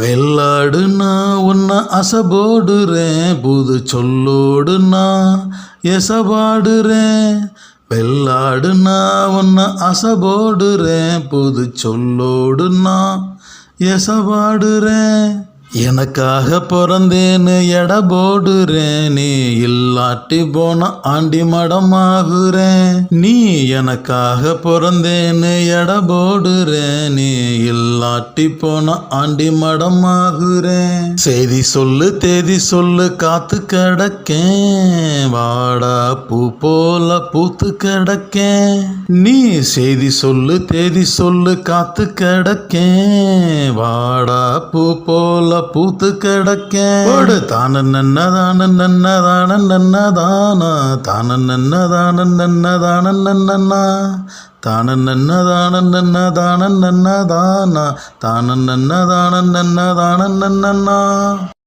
வெள்ளாடு நான் உன்னை அசபோடுறேன். புது சொல்லோடு நான் எசபாடுறேன். வெள்ளாடு நான் உன்னை அசபோடுறேன். புது சொல்லோடு நான் எசபாடுறேன். எனக்காக பிறந்தேன்னு எட போடுறேன். நீ இல்லாட்டி போன ஆண்டி மடமாகுறேன். நீ எனக்காக பிறந்தேன்னு எட போடுறேன். நீ இல்லாட்டி போன ஆண்டி மடமாகுறேன். செய்தி சொல்லு தேதி சொல்லு காத்து கிடக்கேன். வாடா பூ போல பூத்து கிடக்கேன். நீ செய்தி சொல்லு தேதி சொல்லு காத்து கிடக்கேன். வாடா பூ போல பூத்து கிடக்கேன். தான நன்னதான நன்னதான நன்னதானா தான நன்னதான நன்னதான நன்னண்ணா தான நன்னதான நன்னதான நன்னதானா தான நன்னதான நன்னதான